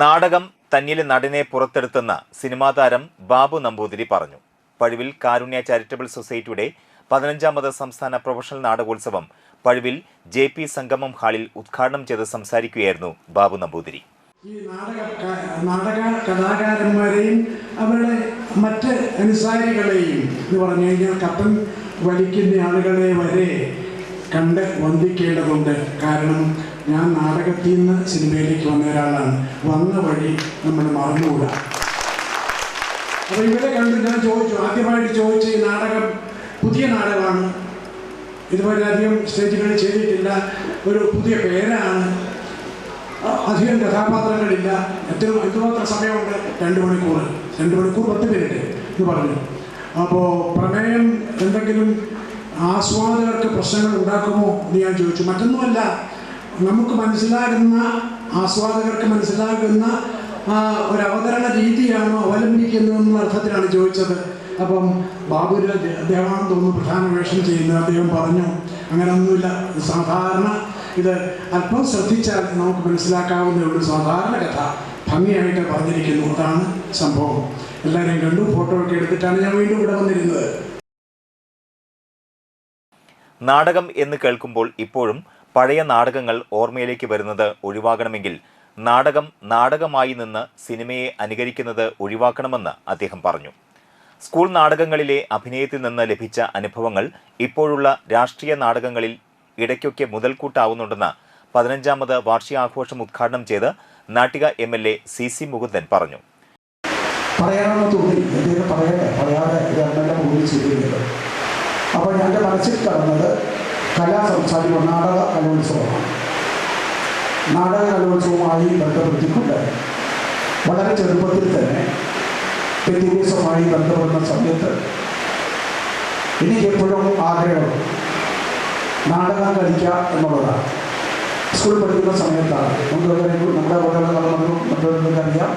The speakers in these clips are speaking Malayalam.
നാടകം തന്നിലെ നടനെ പുറത്തെടുത്തെന്ന് സിനിമാ താരം ബാബു നമ്പൂതിരി പറഞ്ഞു. പഴുവിൽ കാരുണ്യ ചാരിറ്റബിൾ സൊസൈറ്റിയുടെ പതിനഞ്ചാമത് സംസ്ഥാന പ്രൊഫഷണൽ നാടകോത്സവം പഴുവിൽ ജെ പി സംഗമം ഹാളിൽ ഉദ്ഘാടനം ചെയ്ത് സംസാരിക്കുകയായിരുന്നു ബാബു നമ്പൂതിരി. ഈ നാടക നാടക കലാകാരന്മാരെയും അവരുടെ മറ്റ് അനുസാരികളെയും എന്ന് പറഞ്ഞു കഴിഞ്ഞാൽ കപ്പൻ വലിക്കുന്ന ആളുകളെ വരെ കണ്ട് വന്ദിക്കേണ്ടതുണ്ട്. കാരണം ഞാൻ നാടകത്തിൽ നിന്ന് സിനിമയിലേക്ക് വന്ന ഒരാളാണ്. വന്ന വഴി നമ്മൾ മറന്നുകൂടാ. അപ്പോൾ ഇവരെ കണ്ട് ഞാൻ ചോദിച്ചു ആദ്യമായിട്ട് ചോദിച്ചു ഈ നാടകം പുതിയ നാടകമാണ്. ഇതുപോലെ അധികം സ്റ്റേജുകളിൽ ചെയ്തിട്ടില്ല. ഒരു പുതിയ പേരാണ്. അധികം കഥാപാത്രങ്ങളില്ല. എത്ര എന്തുമാത്രം സമയമുണ്ട്? രണ്ട് മണിക്കൂർ. രണ്ട് മണിക്കൂർ പത്ത് മിനിറ്റ് എന്ന് പറഞ്ഞു. അപ്പോൾ പ്രമേയം എന്തെങ്കിലും ആസ്വാദകർക്ക് പ്രശ്നങ്ങൾ ഉണ്ടാക്കുമോ എന്ന് ഞാൻ ചോദിച്ചു. മറ്റൊന്നുമല്ല. നമുക്ക് മനസ്സിലാകുന്ന ആസ്വാദകർക്ക് മനസ്സിലാകുന്ന ഒരു അവതരണ രീതിയാണോ അവലംബിക്കുന്നത് എന്ന അർത്ഥത്തിലാണ് ചോദിച്ചത്. അപ്പം ബാബുര അദ്ദേഹമാണെന്ന് തോന്നുന്നു പ്രധാന വേഷം ചെയ്യുന്നത്. അദ്ദേഹം പറഞ്ഞു അങ്ങനെയൊന്നുമില്ല സാധാരണ ഇത് അല്പം ശ്രദ്ധിച്ചാൽ നമുക്ക് മനസ്സിലാക്കാവുന്ന ഒരു സാധാരണ കഥ ഭംഗിയായിട്ട് പറഞ്ഞിരിക്കുന്നു. അതാണ് സംഭവം. എല്ലാവരെയും കണ്ടു ഫോട്ടോ ഒക്കെ എടുത്തിട്ടാണ് ഞാൻ വീണ്ടും ഇവിടെ വന്നിരുന്നത്. നാടകം എന്ന് കേൾക്കുമ്പോൾ ഇപ്പോഴും പഴയ നാടകങ്ങൾ ഓർമ്മയിലേക്ക് വരുന്നത് ഒഴിവാകണമെങ്കിൽ നാടകം നാടകമായി നിന്ന് സിനിമയെ അനുകരിക്കുന്നത് ഒഴിവാക്കണമെന്ന് അദ്ദേഹം പറഞ്ഞു. സ്കൂൾ നാടകങ്ങളിലെ അഭിനയത്തിൽ നിന്ന് ലഭിച്ച അനുഭവങ്ങൾ ഇപ്പോഴുള്ള രാഷ്ട്രീയ നാടകങ്ങളിൽ ഇടയ്ക്കൊക്കെ മുതൽക്കൂട്ടാവുന്നുണ്ടെന്ന് പതിനഞ്ചാമത് വാർഷികാഘോഷം ഉദ്ഘാടനം ചെയ്ത് Nattika M L A C C Mukundan പറഞ്ഞു. പറയണമെന്ന് തോന്നി പറയാതെ അപ്പോൾ മനസ്സിൽ കടന്നത് കലാ സംസാരിക്കുന്ന നാടക കലോത്സവമാണ് നാടക കലോത്സവവുമായി ബന്ധപ്പെടുത്തിക്കൊണ്ട് വളരെ ചെറുപ്പത്തിൽ തന്നെ വിദ്യാഭ്യാസവുമായി ബന്ധപ്പെടുന്ന സമയത്ത് എനിക്കെപ്പോഴും ആഗ്രഹം നാടകം കളിക്കുക എന്നുള്ളതാണ്. സ്കൂളിൽ പഠിക്കുന്ന സമയത്താണ്. നമുക്ക് നമ്മുടെ പോലെയുള്ള നടന്നു മറ്റുള്ളവർക്ക് അറിയാം.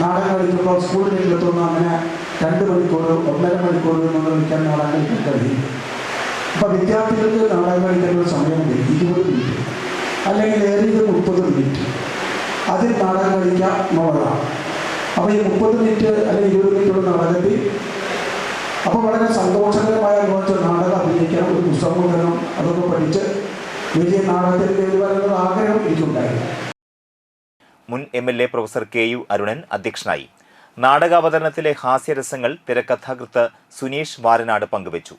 നാടകം കളിക്കുമ്പോൾ സ്കൂളിലേക്ക് എത്തുന്ന അങ്ങനെ രണ്ട് മണിക്കൂർ ഒന്നര മണിക്കൂർ നമ്മൾ കളിക്കാൻ നാടകം കഴിയും അപ്പോൾ വിദ്യാർത്ഥികൾക്ക് നാടകം കളിക്കാനുള്ള സമയമുണ്ട് ഇരുപത് മിനിറ്റ്. അല്ലെങ്കിൽ ഏറിയത് മുപ്പത് മിനിറ്റ്. അതിൽ നാടകം കളിക്കാം എന്നുള്ളതാണ് അപ്പോൾ ഈ മുപ്പത് മിനിറ്റ് അല്ലെങ്കിൽ ഇരുപത് മിനിറ്റുള്ള നാടകത്തിൽ അപ്പോൾ വളരെ സന്തോഷകരമായ കുറച്ച് നാടകം അഭിനയിക്കണം ഒരു പുസ്തകം തരണം. അതൊക്കെ പഠിച്ച് വലിയ നാടകത്തിൽ വരുവാനുള്ള ആഗ്രഹം എനിക്കുണ്ടായിരുന്നു. മുൻ M L A professor K U Arunan അധ്യക്ഷനായി. നാടകാവതരണത്തിലെ ഹാസ്യരസങ്ങൾ തിരക്കഥാകൃത്ത് സുനീഷ് വാരനാട് പങ്കുവച്ചു.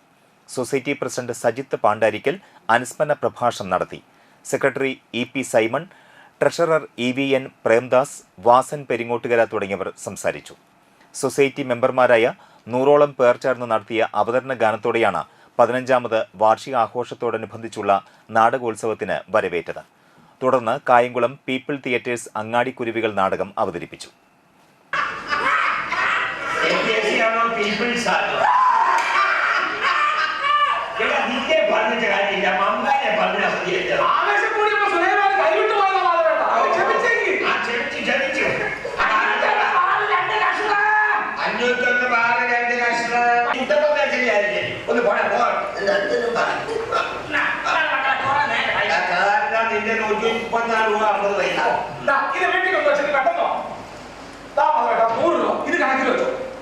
സൊസൈറ്റി പ്രസിഡന്റ് സജിത്ത് പാണ്ഡാരിക്കൽ അനുസ്മരണ പ്രഭാഷണം നടത്തി. Secretary E P Simon treasurer E V N Premdas Vasan Peringottukara തുടങ്ങിയവർ സംസാരിച്ചു. സൊസൈറ്റി മെമ്പർമാരായ നൂറോളം പേർ ചേർന്ന് നടത്തിയ അവതരണ ഗാനത്തോടെയാണ് പതിനഞ്ചാമത് വാർഷികാഘോഷത്തോടനുബന്ധിച്ചുള്ള നാടകോത്സവത്തിന് വരവേറ്റത്. തുടർന്ന് കായംകുളം പീപ്പിൾ തിയേറ്റേഴ്സ് അങ്ങാടിക്കുരുവികൾ നാടകം അവതരിപ്പിച്ചു. പറഞ്ഞിട്ട് കാര്യമില്ല. മമ്മനെ പറഞ്ഞ ആവേശം കൂടിയപ്പോ സുനേമാരെ കൈവിട്ട് പോയതാ മാധവേട്ട ക്ഷമിച്ചെങ്കിൽ ക്ഷമിച്ചു ക്ഷമിച്ചു. അഞ്ഞൂറ്റൊന്ന് പാൽ രണ്ട് കഷ്ണം. ഇതൊക്കെ വെച്ചില്ലായിരിക്കും ഒന്ന് പോണേ പോ. നിന്റെ നൂറ്റി മുപ്പത്തിനാല് രൂപ അറുപത് പൈസ. ഇത് വീട്ടിൽ വെച്ചിട്ട് പെട്ടെന്നോ. താ മാധവേട്ട നൂറ് രൂപ. ഇത് കണക്കിൽ വെച്ചോ.